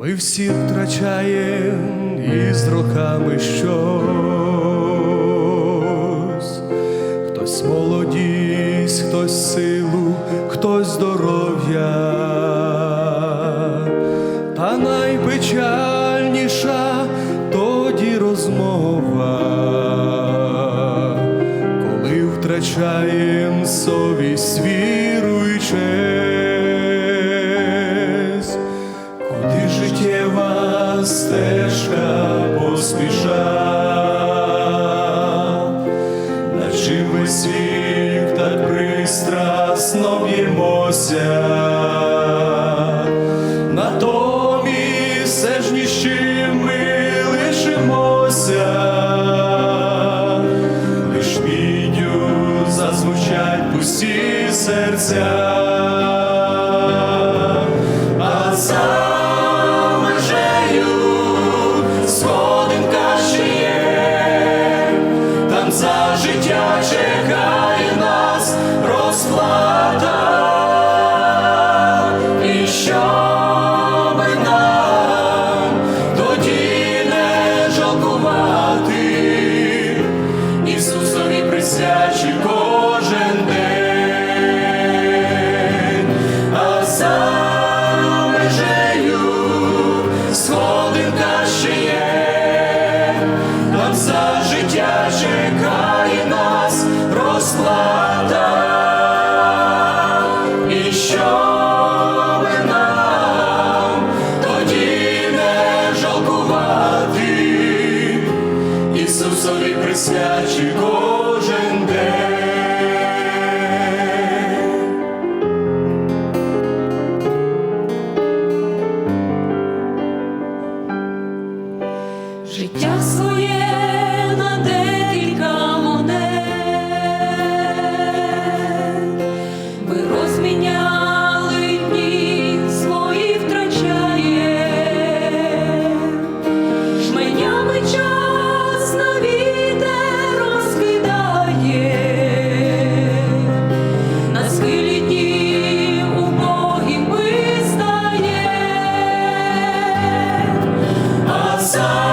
Ми всі втрачаємо із роками щось, хтось молодість, хтось силу, хтось здоров'я, та найпечальніша тоді розмова, коли втрачаєм совість світ. куди життєва стежка поспіша, наче весь вік так пристрасно б'ємося, натомість все ж нічим ми лишимося, лиш мідю зазвучать пусті серця. 다 Свячі кожен день. Життя своє desire.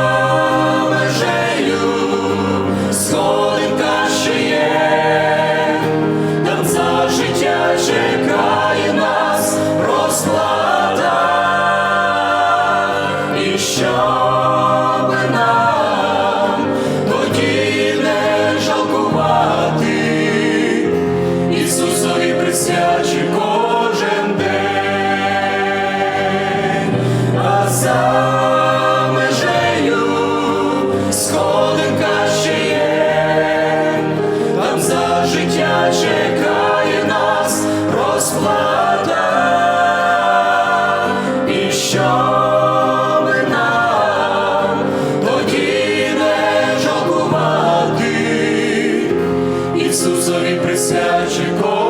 Ісусові присяче кожен.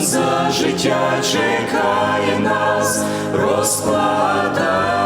за життя чекає нас розплата.